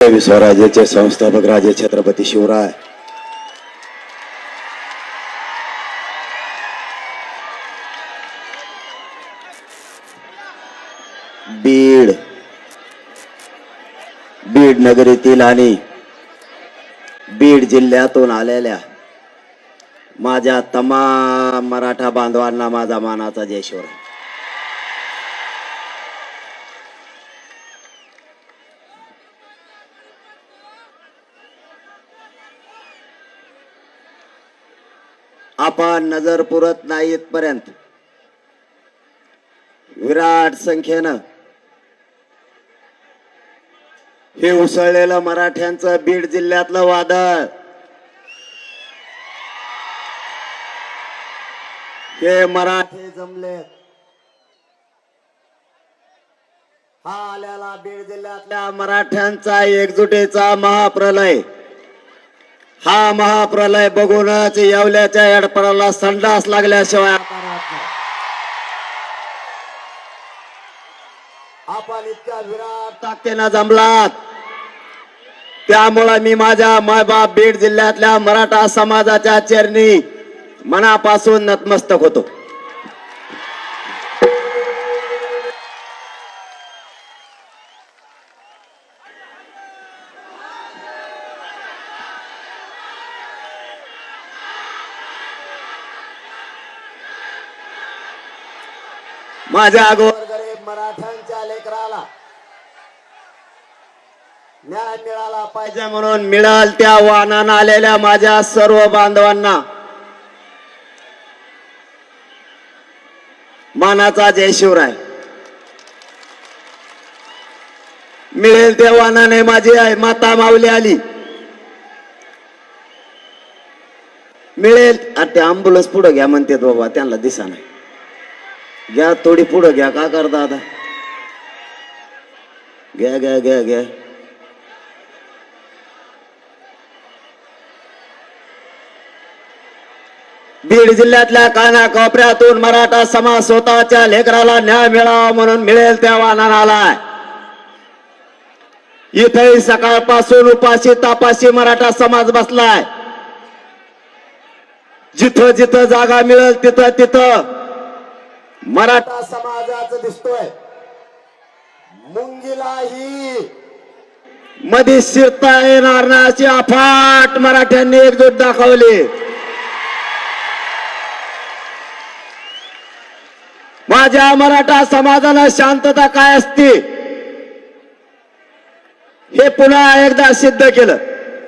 स्वराज्याचे संस्थापक राजे छत्रपती शिवराय. बीड. बीड नगरीतील आणि बीड जिल्ह्यातून आलेल्या माझ्या तमाम मराठा बांधवांना माझा मानाचा जय शिवराय. आपण नजर पुरत नाही इथपर्यंत विराट संख्येनं हे उसळलेलं मराठ्यांचं बीड जिल्ह्यातलं वादळ. हे मराठे जमले. हा आल्याला बीड जिल्ह्यातल्या मराठ्यांचा एकजुटीचा महाप्रलय. हा महाप्रलय बघूनच येवल्याच्या एडपडाला संडास लागल्याशिवाय आपण इतक्या विराट ताकदीनं जमलात. त्यामुळं मी माझ्या मायबाप बीड जिल्ह्यातल्या मराठा समाजाच्या चरणी मनापासून नतमस्तक होतो. माझ्या अगोदर गरीब मराठ्यांच्या लेकराला न्याय मिळाला पाहिजे म्हणून मिळाल त्या वाहनानं आलेल्या माझ्या सर्व बांधवांना. मानाचा जय शिवराय. मिळेल त्या वाहनाने माझी आई माता माऊली आली. मिळेल अरे ते अँब्युलन्स पुढे घ्या म्हणते बाबा त्यांना दिसा नाही घ्या थोडी पुढं घ्या. का करता आता? घ्या घ्या घ्या घ्या. बीड जिल्ह्यातल्या काना कोपऱ्यातून मराठा समाज स्वतःच्या लेकराला न्याय मिळावा म्हणून मिळेल त्या वाहनानं आलाय इथेही सकाळपासून उपाशी तापाशी मराठा समाज बसलाय. जिथं जिथं जागा मिळेल तिथं तिथं मराठा समाजाचं दिसतोय. मुंगीलाही. मध्ये शिरता येणार नाही अशी अफाट मराठ्यांनी एकजूट दाखवली. माझ्या मराठा समाजाला शांतता काय असते? हे पुन्हा एकदा सिद्ध केलं.